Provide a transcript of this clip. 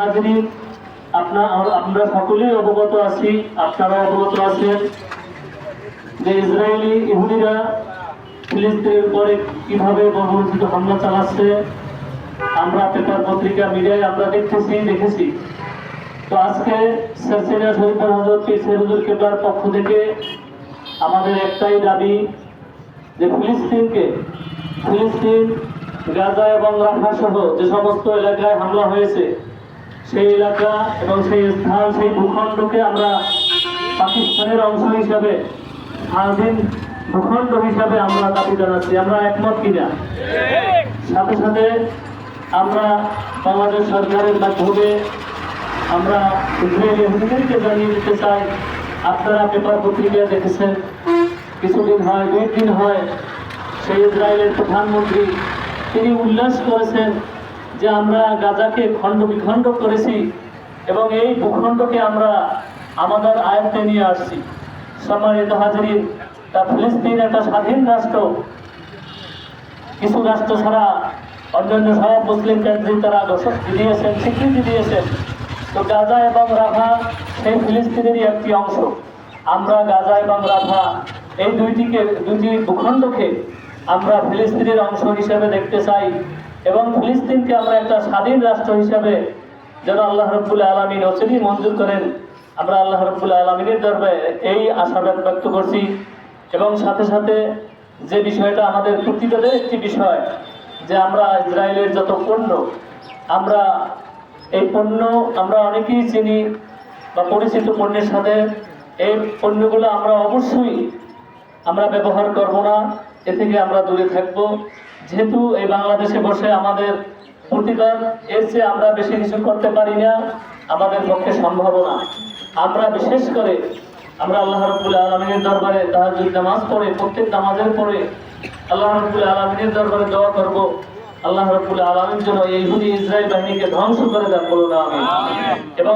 হাজিরি আপনার, আমরা সকলেই অবগত আছি আপনারা অবগত আছেন যে ইসরায়েলি ইহুদিরা ফিলিস্তিনের উপরে কীভাবে বর্বরচিত হামলা চালাচ্ছে। আমরা পেপার পত্রিকা, মিডিয়ায় আমরা দেখতেছি, দেখেছি। তো আজকে সরসিনা শরীফের হজরত পীর সেরুদুল কেবলার পক্ষ থেকে আমাদের একটাই দাবি যে ফিলিস্তিনকে, ফিলিস্তিন, গাজা এবং রাফা সহ যে সমস্ত এলাকায় হামলা হয়েছে সেই এলাকা এবং সেই স্থান, সেই ভূখণ্ডকে আমরা পাকিস্তানের অংশ হিসাবে স্বাধীন ভূখণ্ড হিসাবে আমরা দাবি জানাচ্ছি। আমরা একমত কিনা? সাথে সাথে আমরা বাংলাদেশ সরকারের মাধ্যমে আমরা ইসরায়েলি জানিয়ে দিতে চাই। আপনারা পেপার পত্রিকায় দেখেছেন, কিছুদিন হয়, দুই দিন হয়, সেই ইসরায়েলের প্রধানমন্ত্রী, তিনি উল্লাস করেছেন যে আমরা গাজাকে খণ্ড বিখণ্ড করেছি এবং এই ভূখণ্ডকে আমরা আমাদের আয়ত্তে নিয়ে আসছি। সম্মানিত হাজিরিন, তা ফিলিস্তিন একটা স্বাধীন রাষ্ট্র। কিছু রাষ্ট্র ছাড়া অন্যান্য সব মুসলিম কান্ট্রি তারা ঘোষক দিয়েছেন, স্বীকৃতি দিয়েছেন। তো গাজা এবং রাফা সেই ফিলিস্তিনেরই একটি অংশ। আমরা গাজা এবং রাফা এই দুইটিকে, দুইটি ভূখণ্ডকে আমরা ফিলিস্তিনের অংশ হিসেবে দেখতে চাই। এবং ফিলিস্তিনকে আমরা একটা স্বাধীন রাষ্ট্র হিসেবে যেন আল্লাহ রব্বুল আলমিন অচিরি মঞ্জুর করেন, আমরা আল্লাহ রব্বুল আলমিনের দরবারে এই আশাবাদ ব্যক্ত করছি এবং সাথে সাথে যে বিষয়টা আমাদের প্রতিবাদের একটি বিষয়, যে আমরা ইসরায়েলের যত পণ্য, আমরা এই পণ্য আমরা অনেকেই চিনি বা পরিচিত পণ্যের সাথে, এই পণ্যগুলো আমরা অবশ্যই আমরা ব্যবহার করব না। এ থেকে আমরা দূরে থাকব। যেহেতু এই বাংলাদেশে বসে আমাদের প্রতিকার এর চেয়ে আমরা বেশি কিছু করতে পারি না। আমাদের পক্ষে সম্ভব না। আমরা বিশেষ করে আমরা আল্লাহ রব্বুল আলমিনের দরবারে তাহাজুদ নামাজ পড়ে, প্রত্যেক নামাজের পরে আল্লাহ রব্বুল আলমিনের দরবারে দোয়া করব। আল্লাহ রব্বুল আলমিন জন্য এই ইহুদি ইসরায়েল বাহিনীকে ধ্বংস করে দেন বলুন আমি এবং